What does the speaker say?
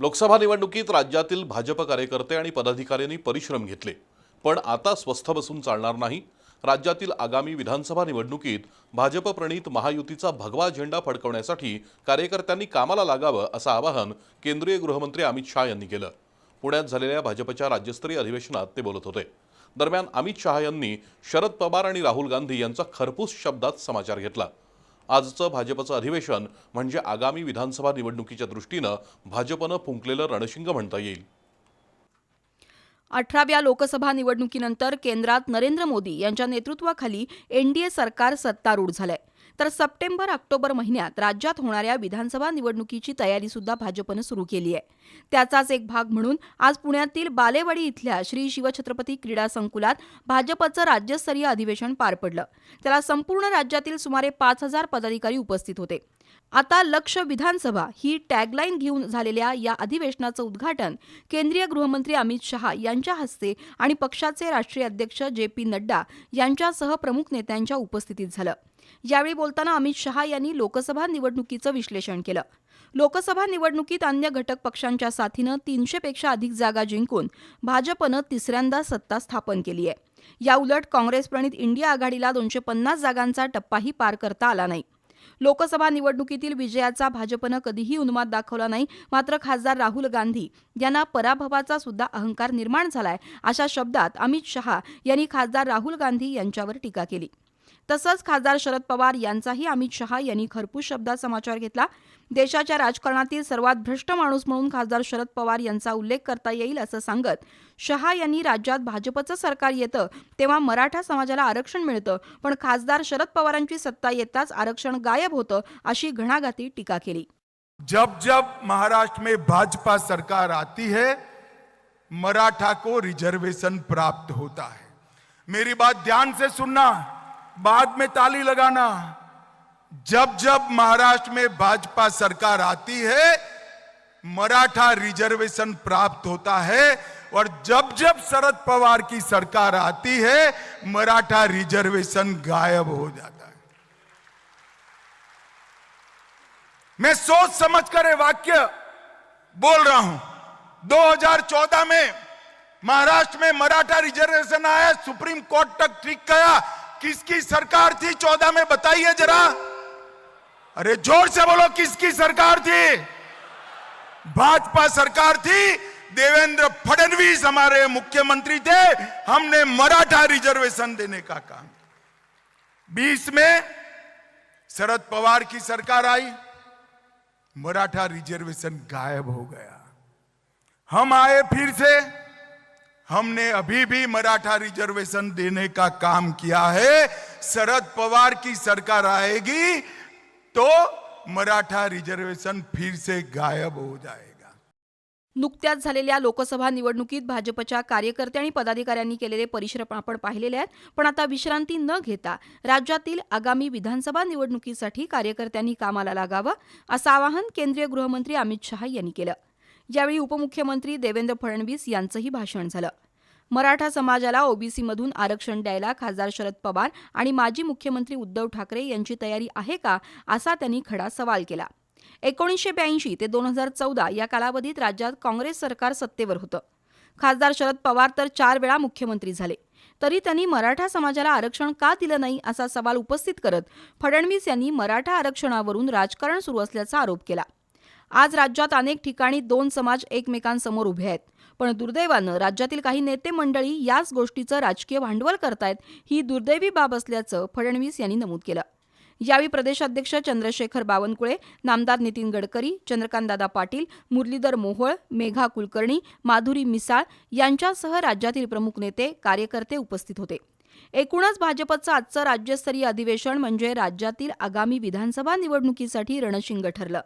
लोकसभा निवडणुकीत राज्यातील भाजप कार्यकर्ते आणि पदाधिकाऱ्यांनी परिश्रम घेतले. पण आता स्वस्थ बसून चालणार नाही. राज्यातील आगामी विधानसभा निवडणुकीत भाजपप्रणीत महायुतीचा भगवा झेंडा फडकवण्यासाठी कार्यकर्त्यांनी कामाला लागावं असं आवाहन केंद्रीय गृहमंत्री अमित शहा यांनी केलं. पुण्यात झालेल्या भाजपच्या राज्यस्तरीय अधिवेशनात ते बोलत होते. दरम्यान अमित शहा यांनी शरद पवार आणि राहुल गांधी यांचा खरपूस शब्दात समाचार घेतला. आजचं भाजपचं अधिवेशन म्हणजे आगामी विधानसभा निवडणुकीच्या दृष्टीनं भाजपनं फुंकलेलं रणशिंग म्हणता येईल. अठराव्या लोकसभा निवडणुकीनंतर केंद्रात नरेंद्र मोदी यांच्या नेतृत्वाखाली एनडीए सरकार सत्तारूढ झालंय. तर सप्टेंबर ऑक्टोबर महिन्यात राज्यात होणाऱ्या विधानसभा निवडणुकीची तयारी सुद्धा भाजपनं सुरू केली आहे. त्याचाच एक भाग म्हणून आज पुण्यातील बालेवाडी इथल्या श्री शिवछत्रपती क्रीडा संकुलात भाजपचं राज्यस्तरीय अधिवेशन पार पडलं. त्याला संपूर्ण राज्यातील सुमारे पाच हजार पदाधिकारी उपस्थित होते. आता लक्ष विधानसभा ही टॅगलाईन घेऊन झालेल्या या अधिवेशनाचं उद्घाटन केंद्रीय गृहमंत्री अमित शहा यांच्या हस्ते आणि पक्षाचे राष्ट्रीय अध्यक्ष जे पी नड्डा यांच्यासह प्रमुख नेत्यांच्या उपस्थितीत झालं. यावेळी बोलताना अमित शहा यांनी लोकसभा निवडणुकीचं विश्लेषण केलं. लोकसभा निवडणुकीत अन्य घटक पक्षांच्या साथीनं तीनशेपेक्षा अधिक जागा जिंकून भाजपनं तिसऱ्यांदा सत्ता स्थापन केली आहे. याउलट काँग्रेस प्रणित इंडिया आघाडीला दोनशे पन्नास जागांचा टप्पाही पार करता आला नाही. लोकसभा निवडणुकीतील विजयाचा भाजपनं कधीही उन्माद दाखवला नाही मात्र खासदार राहुल गांधी यांना पराभवाचा सुद्धा अहंकार निर्माण झालाय अशा शब्दात अमित शहा यांनी खासदार राहुल गांधी यांच्यावर टीका केली. तसंच खासदार शरद पवार यांचाही अमित शहा यांनी खरपूस शब्दात समाचार घेतला. देशाच्या राजकारणातील सर्वात भ्रष्ट माणूस म्हणून खासदार शरद पवार यांचा उल्लेख करता येईल असं सांगत शहा यांनी राज्यात भाजपचं सरकार येतं तेव्हा मराठा समाजाला आरक्षण मिळतं पण खासदार शरद पवारांची सत्ता येताच आरक्षण गायब होतं अशी घणाघाती टीका केली. जब जब महाराष्ट्र में भाजपा सरकार आती है मराठा को रिजर्वेशन प्राप्त होता है। मेरी बात ध्यान से सुनना। बाद में ताली लगाना। जब जब महाराष्ट्र में भाजपा सरकार आती है, मराठा रिजर्वेशन प्राप्त होता है और जब जब शरद पवार की सरकार आती है, मराठा रिजर्वेशन गायब हो जाता है। मैं सोच समझ कर वाक्य बोल रहा हूँ। 2014 में महाराष्ट्र में मराठा रिजर्वेशन आया, सुप्रीम कोर्ट तक ठीक गया किसकी सरकार थी? 14 में बताइए जरा। अरे ज़ोर से बोलो, किसकी सरकार थी? भाजपा सरकार थी। देवेंद्र फडणवीस हमारे मुख्यमंत्री थे। हमने मराठा रिजर्वेशन देने का काम बीस में शरद पवार की सरकार आई। मराठा रिजर्वेशन गायब हो गया। हम आए फिर से। हमने अभी भी मराठा रिजर्वेशन देने का काम किया है। शरद पवार की सरकार आएगी तो मराठा रिजर्वेशन फिर से गायब हो जाएगा। नुकत्याच झालेल्या लोकसभा निवडणुकीत भाजपच्या कार्यकर्ते आणि पदाधिकाऱ्यांनी केलेले परिश्रम आपण पाहिलेले आहेत. पण आता विश्रांती न घेता राज्यातील आगामी विधानसभा निवडणुकीसाठी कार्यकर्त्यांनी कामाला लागावं असं आवाहन केंद्रीय गृहमंत्री अमित शहा यांनी केलं. यावेळी उपमुख्यमंत्री देवेंद्र फडणवीस यांचंही भाषण झालं. मराठा समाजाला ओबीसीमधून आरक्षण द्यायला खासदार शरद पवार आणि माजी मुख्यमंत्री उद्धव ठाकरे यांची तयारी आहे का असा त्यांनी खडा सवाल केला. एकोणीसशे ब्याऐंशी ते दोन हजार चौदा या कालावधीत राज्यात काँग्रेस सरकार सत्तेवर होतं. खासदार शरद पवार तर चार वेळा मुख्यमंत्री झाले. तरी त्यांनी मराठा समाजाला आरक्षण का दिलं नाही असा सवाल उपस्थित करत फडणवीस यांनी मराठा आरक्षणावरून राजकारण सुरू असल्याचा आरोप केला. आज राज्यात अनेक ठिकाणी दोन समाज एकमेकांसमोर उभे आहेत. पण दुर्दैवानं राज्यातील काही नेते मंडळी याच गोष्टीचं राजकीय भांडवल करतायत ही दुर्दैवी बाब असल्याचं फडणवीस यांनी नमूद केलं. यावेळी प्रदेशाध्यक्ष चंद्रशेखर बावनकुळे नामदार नितीन गडकरी चंद्रकांतदादा पाटील मुरलीधर मोहोळ मेघा कुलकर्णी माधुरी मिसाळ यांच्यासह राज्यातील प्रमुख नेते कार्यकर्ते उपस्थित होते. एकूणच भाजपचं आजचं राज्यस्तरीय अधिवेशन म्हणजे राज्यातील आगामी विधानसभा निवडणुकीसाठी रणशिंग ठरलं.